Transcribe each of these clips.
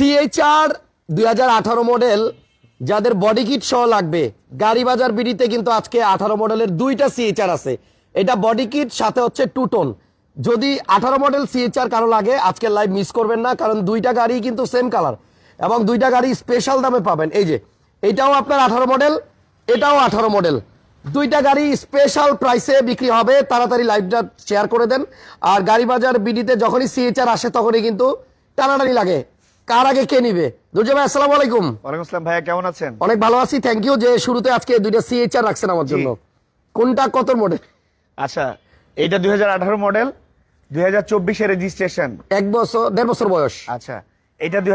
C-HR দুই হাজার আঠারো মডেল যাদের বডি কিট সহ লাগবে। গাড়ি বাজার বিডিতে কিন্তু আজকে আঠারো মডেলের দুইটা সিএইচআর আছে। এটা বডি কিট সাথে হচ্ছে টু টোন যদি আঠারো মডেল সিএইচআর কারও লাগে, আজকে লাইভ মিস করবেন না, কারণ দুইটা গাড়ি কিন্তু সেম কালার এবং দুইটা গাড়ি স্পেশাল দামে পাবেন। এই যে, এটাও আপনার আঠারো মডেল এটাও আঠারো মডেল দুইটা গাড়ি স্পেশাল প্রাইসে বিক্রি হবে। তাড়াতাড়ি লাইভটা শেয়ার করে দেন। আর গাড়ি বাজার বিডিতে যখনই সিএইচআর আসে, তখনই কিন্তু টানাটানি লাগে। কার আগে কে নিবে? দুর্জয় ভাই আসসালামু আলাইকুম। ওয়ালাইকুম আসসালাম ভাইয়া কেমন আছেন? অনেক ভালো আছি থ্যাংক ইউ যে শুরুতে আজকে দুইটা সিএইচআর রাখছেন আমার জন্য। কোনটা কত মডেল আচ্ছা এটা দুই মডেল দুই হাজার চব্বিশে রেজিস্ট্রেশন এক বছর দেড় বছর বয়স। আচ্ছা এটা দুই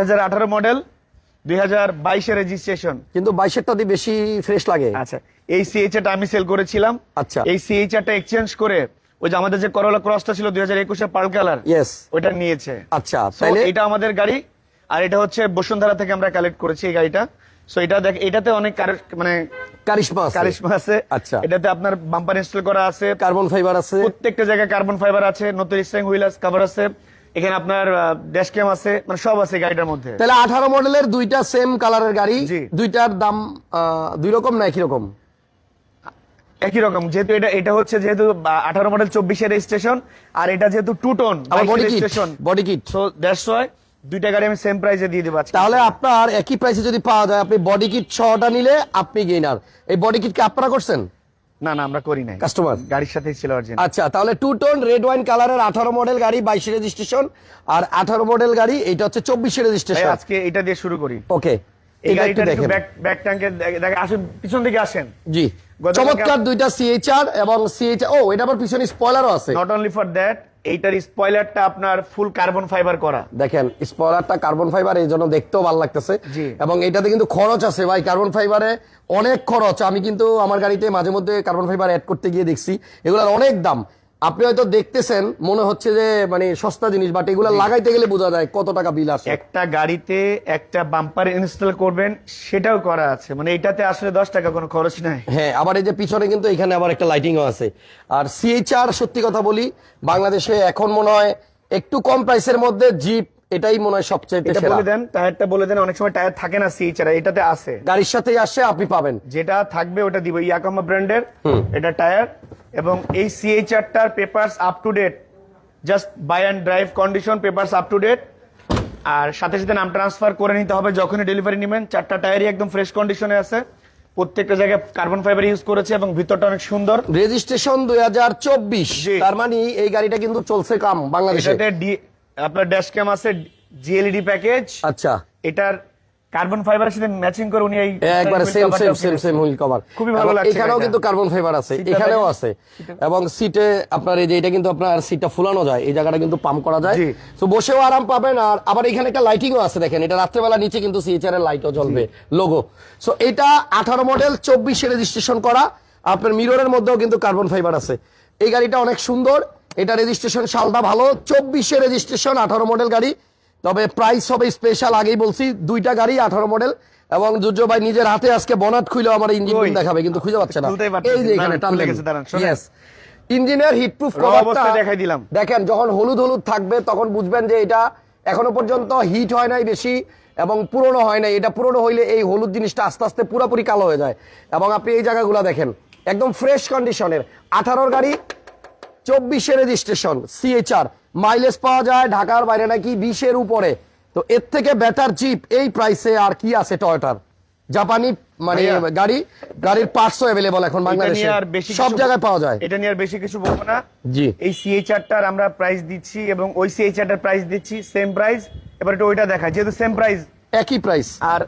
মডেল দুই হাজার বাইশে রেজিস্ট্রেশন কিন্তু বাইশেরটা দিয়ে বেশি ফ্রেশ লাগে। আচ্ছা এই সিএইচআরটা আমি সেল করেছিলাম। আচ্ছা। এই সিএইচআরটা এক্সচেঞ্জ করে ওই যে আমাদের যে করলা ক্রসটা ছিল দুই হাজার একুশে পার্ল কালার ইয়েস ওটা নিয়েছে। আচ্ছা তাইলে এটা আমাদের গাড়ি আর এটা হচ্ছে বসুন্ধরা থেকে আমরা কালেক্ট করেছি এই গাড়িটা। সো এটা দেখ এটাতে অনেক মানে কারিশমা আছে। কারিশমা আছে। আচ্ছা। এটাতে আপনার বাম্পার ইনস্টল করা আছে। কার্বন ফাইবার আছে। প্রত্যেকটা জায়গায় কার্বন ফাইবার আছে নতুন স্ট্রিং হুইল কভার আছে। এখানে আপনার ড্যাশ ক্যাম আছে মানে সব আছে গাড়িটার মধ্যে। তাহলে আঠারো মডেলের দুইটা সেম কালারের গাড়ি দুইটার দাম দুই রকম না একই রকম? একই রকম যেহেতু এটা এটা হচ্ছে যেহেতু আঠারো মডেল চব্বিশের রেজিস্ট্রেশন আর এটা যেহেতু two tone body kit body kit so that's why দুইটা গাড়ি আমি সেম প্রাইসে দিয়ে দেবো তাহলে আপনার একই প্রাইসে যদি পাওয়া যায় আপনি বডি কিট ছটা নিলে আপনি গেইনার এই বডি কিট কি আপনারা করছেন? না না আমরা করি নাই। কাস্টমার গাড়ির সাথেই ছিল অরিজিনাল আচ্ছা তাহলে টু টোন রেড ওয়াইন কালারের আঠারো মডেল গাড়ি বাইশে রেজিস্ট্রেশন আর আঠারো মডেল গাড়ি এটা হচ্ছে চব্বিশে রেজিস্ট্রেশন আজকে এটা দিয়ে শুরু করি। ওকে এই গাড়িটা দেখেন ব্যাক ব্যাক ট্যাঙ্কে দেখে আসেন পিছন দিকে আসেন। জি। চমৎকার দুইটা সিএইচআর এবং সিএইচআর ও এটা আবার পিছনে স্পয়লারও আছে। নট অনলি ফর দ্যাট এইটার স্পয়লারটা আপনার ফুল কার্বন ফাইবার করা। দেখেন স্পয়লারটা কার্বন ফাইবার এই জন্য দেখতেও ভালো লাগতেছে। এবং এটাতে কিন্তু খরচ আছে ভাই কার্বন ফাইবারে অনেক খরচ। আমি কিন্তু আমার গাড়িতে মাঝে মধ্যে কার্বন ফাইবার অ্যাড করতে গিয়ে দেখছি এগুলোর অনেক দাম। আপনি হয়তো দেখতেছেন মনে হচ্ছে যে মানে সস্তা জিনিস বাট এগুলো লাগাইতে গেলে বোঝা যায় কত টাকা বিল আছে একটা গাড়িতে একটা বাম্পার ইনস্টল করবেন সেটাও করা আছে। মানে এটাতে আসলে দশ টাকা কোনো খরচ নাই। হ্যাঁ আবার এই যে পিছনে কিন্তু এখানে আবার একটা লাইটিংও আছে। আর সিএইচআর সত্যি কথা বলি বাংলাদেশে এখন মনে হয় একটু কম প্রাইসের মধ্যে জিপ এটাই মনে হয় সবচেয়ে এটা সেরা। বলে দেন টায়ারটা বলে দেন অনেক সময় টায়ার থাকে না সিএইচআর এটাতে আছে। গাড়ির সাথেই আসছে আপনি পাবেন। যেটা থাকবে ওটা দিব ইয়াকামা ব্র্যান্ডের এটা টায়ার এবং এই সিএইচআরটার papers up to date just buy and drive condition papers up to date আর সাথে সাথে নাম ট্রান্সফার করে নিতে হবে যখনই ডেলিভারি নেবেন চারটা টায়ারই একদম ফ্রেশ কন্ডিশনে আছে প্রত্যেকটা জায়গায় কার্বন ফাইবার ইউজ করেছে এবং ভিতরটা অনেক সুন্দর। রেজিস্ট্রেশন দুই হাজার চব্বিশ। তার মানে এই গাড়িটা কিন্তু চলছে কাম বাংলাদেশে। ডি- আপনার ড্যাশ ক্যাম আছে জিএলইডি প্যাকেজ আচ্ছা। এটার কার্বন ফাইবারের সাথে ম্যাচিং করে উনি এই একবারে same same same same wheel cover খুবই ভালো লাগছে এখানেও কিন্তু কার্বন ফাইবার আছে। এখানেও আছে। এবং সিটে আপনার এই যে এটা কিন্তু আপনার সিটটা ফুলানো যায়। এই জায়গাটা কিন্তু পাম্প করা যায়। তো বসেও আরাম পাবেন। আর আবার এখানে একটা লাইটিংও আছে দেখেন। এটা রাত্রেবেলা নিচে কিন্তু সিএচআর এর লাইটও জ্বলবে লোগো সো এটা আঠারো মডেল চব্বিশে রেজিস্ট্রেশন করা। আপনার মিররের মধ্যেও কিন্তু কার্বন ফাইবার আছে। এই গাড়িটা অনেক সুন্দর। এটা রেজিস্ট্রেশন সালটা ভালো। চব্বিশে রেজিস্ট্রেশন আঠারো মডেল গাড়ি। তবে প্রাইস হবে স্পেশাল আগেই বলছি দুইটা গাড়ি আঠারো মডেল এবং দুর্য ভাই নিজের হাতে আজকে বনাট খুলে আমার ইঞ্জিন দেখাবে কিন্তু খুঁজে পাচ্ছে না। এই যে এখানে দাঁড়ান, খুলে গেছে, দাঁড়ান, শোনেন। ইয়েস ইঞ্জিনের হিটপ্রুফ দেখাই দিলাম। দেখেন যখন হলুদ হলুদ থাকবে তখন বুঝবেন যে এটা এখনও পর্যন্ত হিট হয় নাই বেশি এবং পুরনো হয় নাই। এটা পুরনো হইলে এই হলুদ জিনিসটা আস্তে আস্তে পুরোপুরি কালো হয়ে যায়। এবং আপনি এই জায়গাগুলো দেখেন একদম ফ্রেশ কন্ডিশনের আঠারোর গাড়ি চব্বিশে রেজিস্ট্রেশন সিএচআর মাইলেজ পাওয়া যায় ঢাকার বাইরে নাকি বিশের উপরে। তো এর থেকে বেটার জিপ এই প্রাইসে আর কি আছে টয়টার জাপানি মানে গাড়ি গাড়ির পার্টসও অ্যাভেলেবল এখন বাংলাদেশে। সব জায়গায় পাওয়া যায়। এটা নিয়ে আর বেশি কিছু বলব না। জি। এই সিএইচআরটার আমরা প্রাইস দিচ্ছি এবং ওই সিএইচআরটার প্রাইস দিচ্ছি সেম প্রাইস এবার একটু ওইটা দেখা যেহেতু সেম প্রাইস একই প্রাইস আর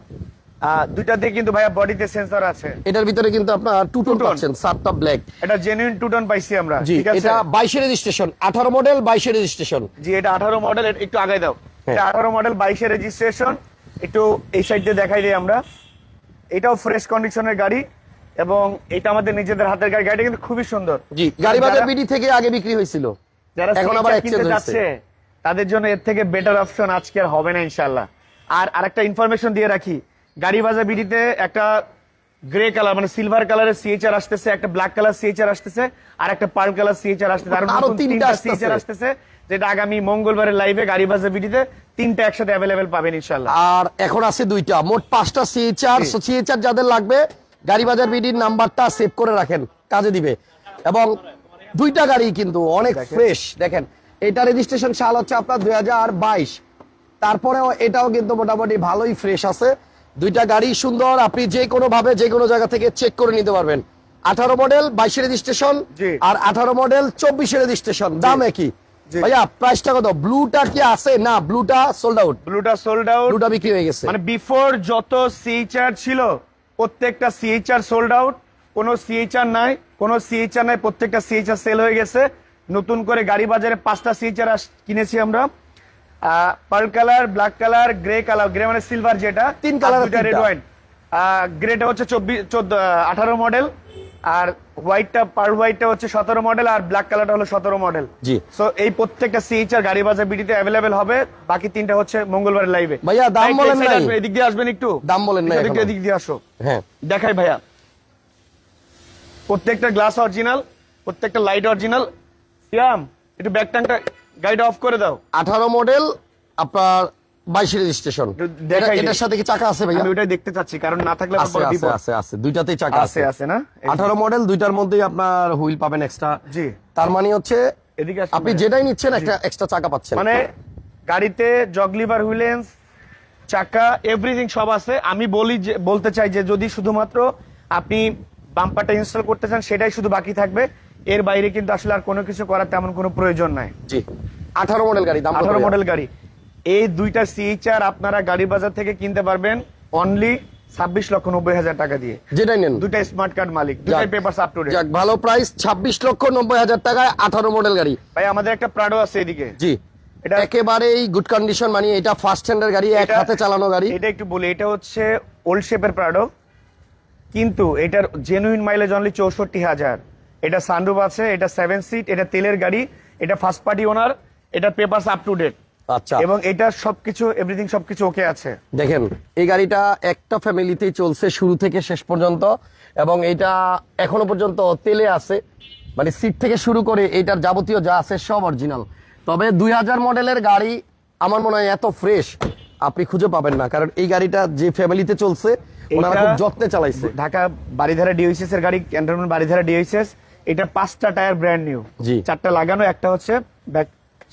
দুইটাতে কিন্তু ভাইয়া বডিতে সেন্সর আছে। এটার ভিতরে কিন্তু আপনার টু টোন পাচ্ছেন সাতটা ব্ল্যাক এটা জেনুইন টু টন পাইছি আমরা ঠিক আছে? এটা বাইশে রেজিস্ট্রেশন আঠারো মডেল বাইশে রেজিস্ট্রেশন জি এটা আঠারো মডেল একটু দাও। এটা আঠারো মডেল বাইশে রেজিস্ট্রেশন একটু এই সাইড দিয়ে দেখাই দিই আমরা। এটাও ফ্রেশ কন্ডিশনের গাড়ি এবং এটা আমাদের নিজেদের হাতের গাড়ি। গাড়িটা কিন্তু খুবই সুন্দর। জি গাড়ি বাজার বিডি থেকে আগে বিক্রি হয়েছিল। যারা এখন আবার হয়েছে। যাচ্ছে তাদের জন্য এর থেকে বেটার অপশন আজকে আর হবে না ইনশাল্লাহ আর আরেকটা ইনফরমেশন দিয়ে রাখি গাড়ি বাজার বিডিতে একটা গ্রে কালার মানে সিলভার কালারের সিএইচআর আসতেছে একটা ব্ল্যাক কালার সিএইচআর আসতেছে আর একটা পার্ল কালার সিএইচআর আসতেছে। আর তিনটা তিনটা আসতেছে। যেটা আগামী মঙ্গলবারের লাইভে গাড়ি বাজার বিডিতে তিনটা একসাথে অ্যাভেলেবেল পাবেন আর এখন আছে দুইটা মোট পাঁচটা সিএইচআর সিএইচআর যাদের লাগবে গাড়ি বাজার বিডির নাম্বারটা সেভ করে রাখেন কাজে দিবে। এবং দুইটা গাড়ি কিন্তু অনেক ফ্রেশ দেখেন এটা রেজিস্ট্রেশন সাল হচ্ছে আপনার দুই হাজার বাইশ। তারপরেও এটাও কিন্তু মোটামুটি ভালোই ফ্রেশ আছে। দুইটা গাড়ি সুন্দর আপনি যে কোনো ভাবে যে কোনো জায়গা থেকে চেক করে নিতে পারবেন। আঠারো মডেল বাইশে রেজিস্ট্রেশন। আর আঠারো মডেল চব্বিশে রেজিস্ট্রেশন দাম একই। ভাইয়া প্রাইসটা কত? ব্লুটা কি আছে? না ব্লুটা সোল্ড আউট ব্লুটা সোল্ড আউট ব্লুটা বিক্রি হয়ে গেছে। মানে বিফোর যত সিএইচআর ছিল প্রত্যেকটা সিএইচআর সোল্ড আউট কোনো সিএইচআর নাই কোনো সিএইচআর নাই প্রত্যেকটা সিএইচআর সেল হয়ে গেছে। নতুন করে গাড়ি বাজারে পাঁচটা সিএইচআর কিনেছি আমরা। Pearl colour black colour grey colour grey মানে সিলভার যেটা তিন colour এর রেড। ওয়াইন গ্রেটা হচ্ছে চব্বিশ চোদ্দ আঠারো মডেল আর হোয়াইটটা পার হোয়াইটটা হচ্ছে সতেরো মডেল আর ব্ল্যাক কালারটা হলো সতেরো মডেল জি। সো এই প্রত্যেকটা সিএইচআর গাড়ি বাজার বিডিতে অ্যাভেলেবেল হবে বাকি তিনটা হচ্ছে মঙ্গলবার লাইভে ভাইয়া, দাম বলেন নাই। এদিক দিয়ে আসবেন একটু দাম বলেন নাই এদিক। এদিক দিয়ে আসো হ্যাঁ দেখাই ভাইয়া প্রত্যেকটা গ্লাস অরিজিনাল প্রত্যেকটা লাইট অরিজিনাল সিয়াম একটু ব্যাক ট্যাঙ্কটা গাড়িটা অফ করে দাও। আঠারো মডেল আপনার বাইশে রেজিস্ট্রেশন এটার সাথে কি চাকা আছে ভাইয়া? আমি ওটাই দেখতে চাচ্ছি কারণ না থাকলে আছে আছে আছে আছে। দুইটাতেই চাকা আছে আছে। না? আঠারো মডেল দুইটার মধ্যেই আপনার হুইল পাবেন এক্সট্রা জি। তার মানে হচ্ছে এদিকে আপনি যেটাই নিচ্ছেন একটা এক্সট্রা চাকা পাচ্ছেন। মানে গাড়িতে জগলিভার হুইলেন্স চাকা এভরিথিং সব আছে। আমি বলি যে বলতে চাই যে যদি শুধুমাত্র আপনি বাম্পারটা ইনস্টল করতে চান সেটাই শুধু বাকি থাকবে। এর বাইরে কিন্তু আসলে আর কোনো কিছু করার তেমন কোনো প্রয়োজন নাই। জি। আঠারো মডেল গাড়ি দাম আঠারো মডেল গাড়ি। এই দুইটা সিএইচআর আপনারা গাড়ি বাজার থেকে কিনতে পারবেন অনলি ছাব্বিশ লক্ষ নব্বই হাজার টাকা দিয়ে। যেটাই নেন। দুইটা স্মার্ট কার্ড মালিক দুইটাই যাক। পেপার আপ টু ডেট ভালো প্রাইস ছাব্বিশ লক্ষ নব্বই হাজার টাকায় আঠারো মডেল গাড়ি। ভাই আমাদের একটা প্রাডো আছে এদিকে। জি। এটা এটা- একেবারেই গুড কন্ডিশন মানে এটা ফার্স্ট হ্যান্ডের গাড়ি এক হাতে চালানো গাড়ি। এটা একটু বলি এটা হচ্ছে ওল্ড শেপের প্রাডো কিন্তু এটার জেনুইন মাইলেজ অনলি চৌষট্টি হাজার। এটা সানরুফ আছে এটা সেভেন সিট এটা তেলের গাড়ি এটা ফার্স্ট পার্টি ওনার এটা পেপার আপ টু ডেট আচ্ছা। এবং এটা সবকিছু এভরিথিং সবকিছু ওকে আছে। দেখেন এই গাড়িটা একটা ফ্যামিলিতেই চলছে শুরু থেকে শেষ পর্যন্ত এবং এটা এখনও পর্যন্ত তেলে আছে। মানে সিট থেকে শুরু করে এটার যাবতীয় যা আছে সব অরিজিনাল তবে দুই হাজার মডেলের গাড়ি আমার মনে হয় এত ফ্রেশ আপনি খুঁজে পাবেন না। কারণ এই গাড়িটা যে ফ্যামিলিতে চলছে ওনারা খুব যত্নে চালাইছে। ঢাকা বাড়িধারা ডিওসিএস এর গাড়ি ক্যান্টনমেন্ট বাড়িধারা ডিওসিএস এটা পাঁচটা টায়ার ব্র্যান্ড নিউ জি। চারটা লাগানো একটা হচ্ছে ব্যাক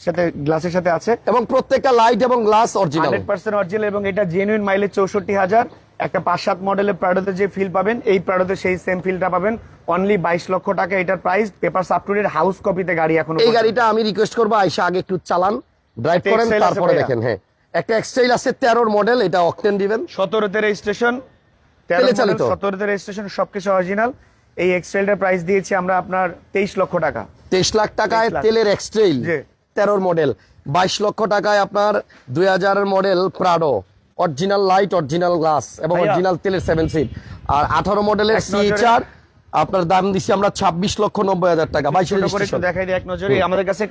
সাথে গ্লাসের সাথে আছে। এবং প্রত্যেকটা লাইট এবং glass original hundred percent original এবং এটা জেনুইন মাইলেজ চৌষট্টি হাজার। একটা পাঁচ সাত মডেলের প্রাডোতে যে ফিল পাবেন এই প্রাডোতে সেই সেম ফিলটা পাবেন। অনলি বাইশ লক্ষ টাকা এটার প্রাইস পেপার ডেট হাউস কপিতে গাড়ি এখন এই গাড়িটা আমি রিকোয়েস্ট করব আইসা আগে একটু চালান ড্রাইভ করেন তারপরে দেখেন হ্যাঁ। একটা এক্সটাইল আছে তেরোর মডেল এটা অকটেন দিবেন। সতেরোতে রেজিস্ট্রেশন চালিত। সতেরোতে রেজিস্ট্রেশন সবকিছু অরিজিনাল এই এক্সট্রেলটার প্রাইস দিয়েছি আমরা আপনার তেইশ লক্ষ টাকা। তেইশ লাখ টাকায় তেলের এক্সট্রেল। তেরোর মডেল বাইশ লক্ষ টাকায় আপনার দুই হাজারের model Prado original light original glass এবং অরিজিনাল তেলের সেভেন সিট আর আঠারো মডেলের সিএচআর আপনার দাম দিচ্ছি আমরা ছাব্বিশ লক্ষ নব্বই হাজার টাকা। বাইশ দেখাই এক নজরে। আমাদের কাছে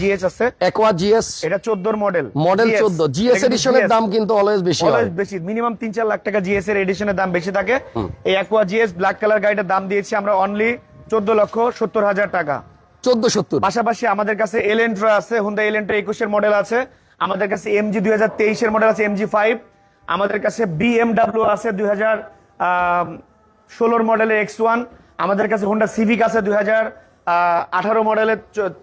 জিএস আছে? একোয়া জিএস এটা চোদ্দোর মডেল মডেল চোদ্দ। জিএস এডিশনের দাম কিন্তু অলওয়েজ বেশি অলওয়েজ বেশি। মিনিমাম তিন চার লাখ টাকা জিএস এর এডিশনের দাম বেশি থাকে। এই অ্যাকোয়া জিএস ব্ল্যাক কালার গাড়িটার দাম দিয়েছি আমরা অনলি চোদ্দ লক্ষ সত্তর হাজার টাকা। চোদ্দ সত্তর। পাশাপাশি আমাদের কাছে এলেন্ট্রা আছে হুন্ডা এলেন্ট্রা একুশের মডেল আছে। আমাদের কাছে এমজি দুই হাজার তেইশের মডেল আছে এমজি ফাইভ আমাদের কাছে বিএমডাব্লিউ আছে দুই হাজার ষোলোর মডেলের এক্স ওয়ান আমাদের কাছে হুন্ডা সিভিক আছে দুই হাজার আঠারো মডেলের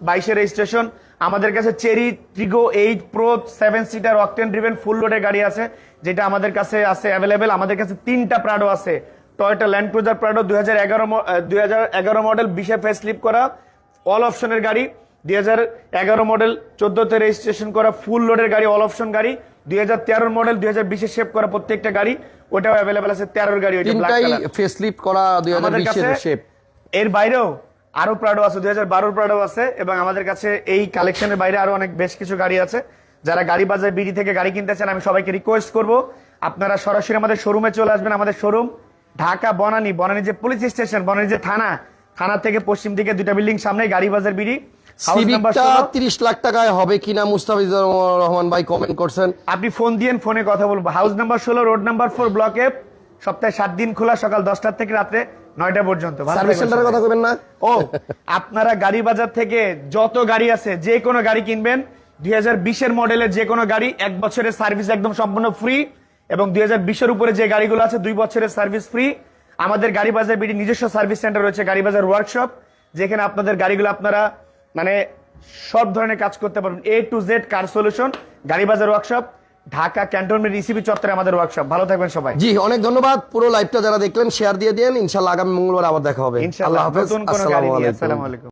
বাইশের রেজিস্ট্রেশন আমাদের কাছে Chery Tiggo eight pro seven seater octane driven full লোডের গাড়ি আছে, যেটা আমাদের কাছে আছে অ্যাভেলেবেল আমাদের কাছে তিনটা প্রাডো আছে। টয়টা ল্যান্ড ক্রুজার প্রাডো দুই হাজার এগারো দুই হাজার এগারো মডেল বিশে ফেস স্লিপ করা অল অপশনের গাড়ি। দুই হাজার এগারো মডেল চোদ্দতে রেজিস্ট্রেশন করা ফুল লোডের গাড়ি অল অপশন গাড়ি। দুই হাজার তেরোর মডেল দুই হাজার শেপ করা প্রত্যেকটা গাড়ি ওটাও অ্যাভেলেবেল আছে তেরোর গাড়ি ওইটা ব্ল্যাক কালার ফেসলিফট করা দুই হাজার বিশের শেপ এর বাইরেও আরও প্রাডো আছে দুই হাজার বারোর প্রাডো আছে এবং আমাদের কাছে এই কালেকশনের বাইরে আরও অনেক বেশ কিছু গাড়ি আছে। যারা গাড়ি বাজার বিডি থেকে গাড়ি কিনতে চান আমি সবাইকে রিকোয়েস্ট করব। আপনারা সরাসরি আমাদের শোরুমে চলে আসবেন আমাদের শোরুম ঢাকা বনানী বনানী যে পুলিশ স্টেশন বনানী যে থানা থানা থেকে পশ্চিম দিকে দুইটা বিল্ডিং সামনে গাড়ি বাজার বিডি। সিভিকটা তিরিশ লাখ টাকায় হবে কিনা মুস্তাফিজুর রহমান ভাই কমেন্ট করছেন। আপনি ফোন দিয়েন ফোনে কথা বলব। হাউস নাম্বার ষোলো road number four block F সপ্তাহে সাত দিন খোলা সকাল দশটার থেকে রাত্রে নয়টা পর্যন্ত। সার্ভিস সেন্টারের কথা না? ও আপনারা গাড়ি বাজার থেকে যত গাড়ি আছে যে কোনো গাড়ি কিনবেন। দুই হাজার বিশের মডেলের যে কোনো গাড়ি এক বছরের সার্ভিস একদম সম্পূর্ণ ফ্রি এবং দুই হাজার বিশের উপরে যে গাড়িগুলো আছে দুই বছরের সার্ভিস ফ্রি আমাদের গাড়ি বাজার বিডি নিজস্ব সার্ভিস সেন্টার রয়েছে গাড়ি বাজার ওয়ার্কশপ যেখানে আপনাদের গাড়িগুলো আপনারা মানে সব ধরনের কাজ করতে পারবেন। A to Z car solution গাড়ি বাজার ওয়ার্কশপ ঢাকা ক্যান্টনমেন্ট ইসিবি চত্বরে আমাদের ওয়ার্কশপ ভালো থাকবেন সবাই। জি অনেক ধন্যবাদ। পুরো লাইভটা যারা দেখলেন শেয়ার দিয়ে দেন। ইনশাল্লাহ আগামী মঙ্গলবার আবার দেখা হবে। ইনশাআল্লাহ নতুন কোনো গাড়ি আসসালামু আলাইকুম।